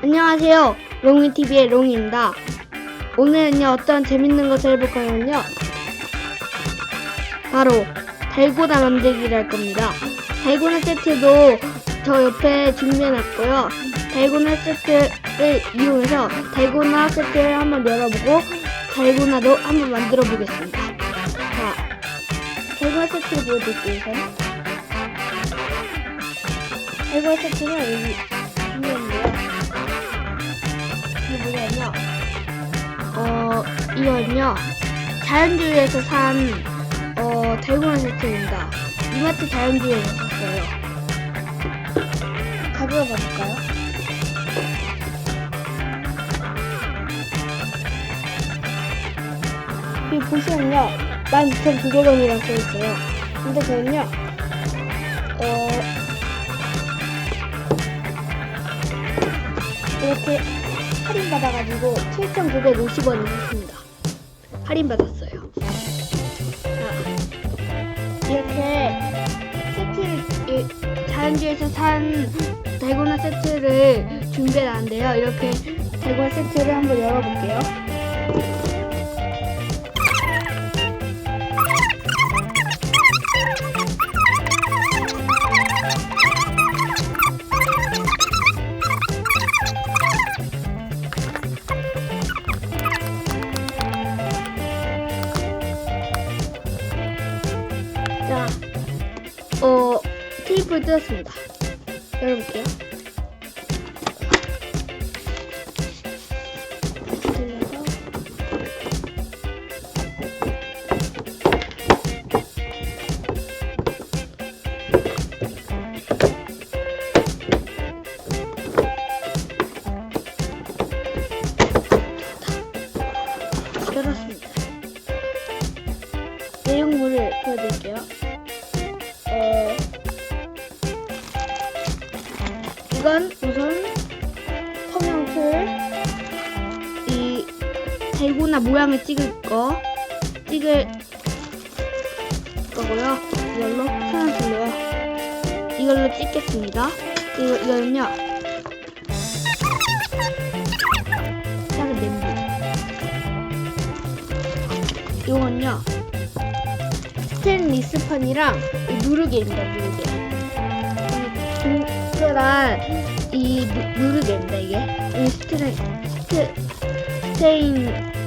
안녕하세요. 롱이TV의 롱입니다. 오늘은요, 어떤 재밌는 것을 해볼 거냐면요. 바로, 달고나 만들기를 할 겁니다. 달고나 세트도 저 옆에 준비해놨고요. 달고나 세트를 이용해서 달고나 세트를 한번 열어보고, 달고나도 한번 만들어 보겠습니다. 자, 달고나 세트를 보여드릴게요, 우선. 달고나 세트는 여기 준비했는데요. 이게 뭐냐면요. 어, 이거는요. 자연주의에서 산, 어, 달고나 세트입니다. 이마트 자연주의에서 샀어요. 가져와 볼까요? 여기 보시면요. 12,900원이라고 써있어요. 근데 저는요. 어, 이렇게 할인 받아가지고 7,950원을 샀습니다. 할인 받았어요. 자, 이렇게 세트를 이- 자연주에서 산 달고나 세트를 준비해놨는데요. 이렇게 달고나 세트를 한번 열어볼게요. 자, 어, 테이프를 뜯었습니다. 열어볼게요. 뜯어서 열었습니다. 내용물을 보여드릴게요. 이건 우선 성형틀, 이 달고나 모양을 찍을 거, 찍을 거고요. 이걸로 성형틀로요. 이걸로 찍겠습니다. 이거, 이거는요. 작은 냄비. 이건요. 스테인리스판이랑 이 누르개입니다. 누르개. 이 동그란 이 누, 누르개입니다. 이게 스테, 스테인